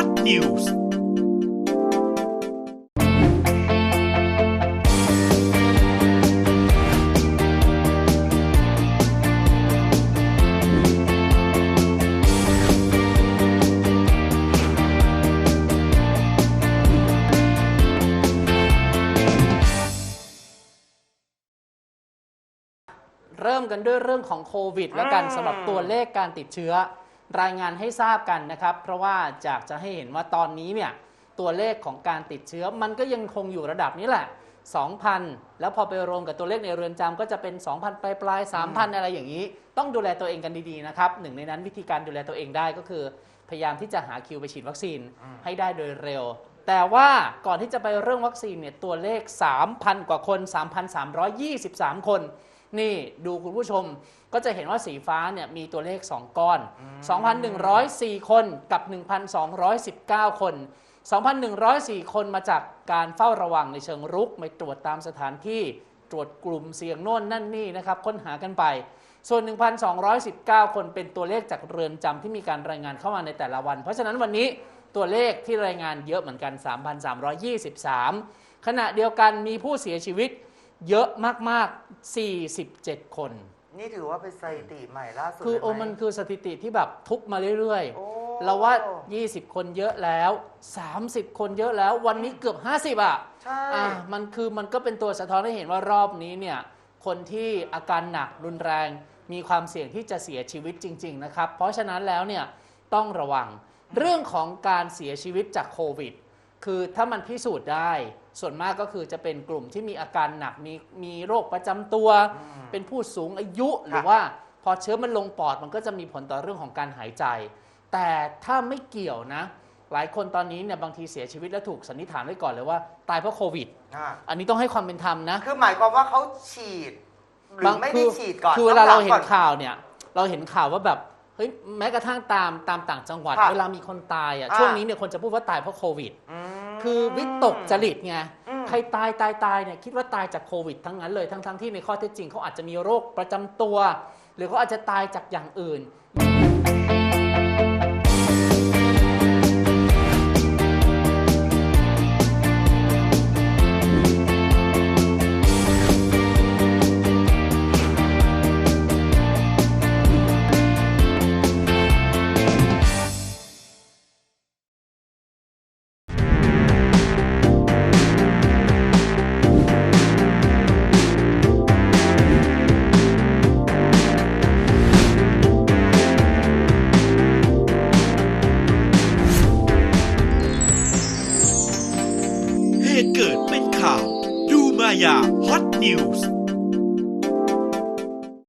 ายาฮอตนิวส์เริ่มกันด้วยเรื่องของโควิด แล้วกันอืมสำหรับตัวเลขการติดเชื้อ รายงานให้ทราบกันนะครับ เพราะว่าจากจะให้เห็นว่าตอนนี้เนี่ยตัวเลขของการติดเชื้อมันก็ยังคงอยู่ระดับนี้แหละ 2,000 แล้วพอไปรวมกับตัวเลขในเรือนจำก็จะเป็น 2,000ปลายปลายๆ3,000 อะไรอย่างนี้ ต้องดูแลตัวเองกันดีๆนะครับหนึ่งในนั้นวิธีการดูแลตัวเองได้ก็คือ พยายามที่จะหาคิวไปฉีดวัคซีนให้ได้โดยเร็ว แต่ว่าก่อนที่จะไปเรื่องวัคซีนเนี่ยตัวเลข 3,000 กว่าคน 3,323 คน นี่ดูคุณผู้ชมก็จะเห็นว่าสีฟ้าเนี่ยมีตัวเลข 2 ก้อน 2,104 คนกับ 1,219 คน 2,104 คนมาจากการเฝ้าระวังในเชิงรุกไปตรวจตามสถานที่ตรวจกลุ่มเสี่ยงโน่นนั่นนี่นะครับค้นหากันไป ส่วน 1,219 คนเป็นตัวเลขจากเรือนจำที่มีการรายงานเข้ามาในแต่ละวัน เพราะฉะนั้นวันนี้ตัวเลขที่รายงานเยอะเหมือนกัน 3,323 ขณะเดียวกันมีผู้เสียชีวิต เยอะมากๆ 47 คน นี่ถือว่าเป็นสถิติใหม่ล่าสุดคือเลยโอ้ไหมันคือสถิติที่แบบทุบมาเรื่อยโอ้ ๆ เราว่า 20 คนเยอะแล้ว 30 คนเยอะแล้ว วันนี้เกือบ 50 อะ ใช่ อะมันคือมันก็เป็นตัวสะท้อนให้เห็นว่ารอบนี้เนี่ยคนที่อาการหนักรุนแรง มีความเสี่ยงที่จะเสียชีวิตจริง ๆ นะครับ เพราะฉะนั้นแล้วเนี่ยต้องระวังเรื่องของการเสียชีวิตจากโควิด คือถ้ามันพิสูจน์ได้ ส่วนมากก็คือจะเป็นกลุ่มที่มีอาการหนักมีมีโรคประจำตัว เป็นผู้สูงอายุหรือว่าพอเชื้อมันลงปอดมันก็จะมีผลต่อเรื่องของการหายใจ แต่ถ้าไม่เกี่ยวนะ หลายคนตอนนี้เนี่ยบางทีเสียชีวิตแล้วถูกสันนิษฐานไว้ก่อนเลยว่าตายเพราะโควิด อะอันนี้ต้องให้ความเป็นธรรมนะ คือหมายความว่าเขาฉีด หรือไม่ได้ฉีดก่อนคือเวลาต้เราองถมเห็นก่อนข่าวเนี่ย เราเห็นข่าวว่าแบบ เฮ้ยแม้กระทั่งตามตามต่างจังหวัด ค่ะเวลามีคนตายอะอ่า ช่วงนี้เนี่ยคนจะพูดว่าตายเพราะโควิด อืม คือวิตกจริตไงอืม ใครตายตายตายเนี่ยคิดว่าตายจากโควิดทั้งนั้นเลยทั้งทั้งที่ในข้อเท็จจริงเขาอาจจะมีโรคประจำตัว หรือเขาอาจจะตายจากอย่างอื่น เหตุเกิดเป็นข่าว ดูมายาฮอตนิวส์